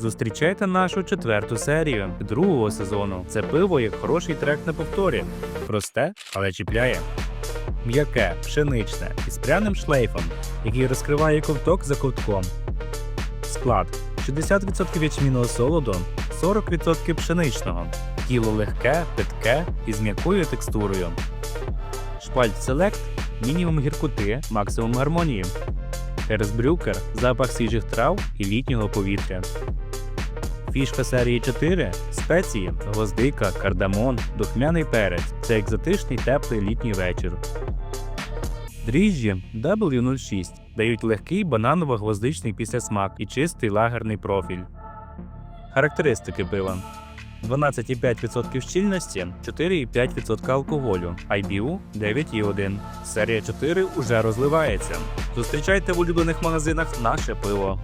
Зустрічайте нашу четверту серію другого сезону. Це пиво як хороший трек на повторі. Просте, але чіпляє. М'яке, пшеничне із пряним шлейфом, який розкриває ковток за ковтком. Склад 60% ячмінного солоду, 40% пшеничного. Тіло легке, питке і з м'якою текстурою. Шпальт Select мінімум гіркоти, максимум гармонії. Херсбрюкер запах свіжих трав і літнього повітря. Фішка серії 4 спеції, гвоздика, кардамон, духмяний перець. Це екзотичний теплий літній вечір. Дріжджі W06 дають легкий бананово-гвоздичний післясмак і чистий лагерний профіль. Характеристики пива. 12,5% щільності, 4,5% алкоголю, IBU 9,1. Серія 4 уже розливається. Зустрічайте в улюблених магазинах наше пиво.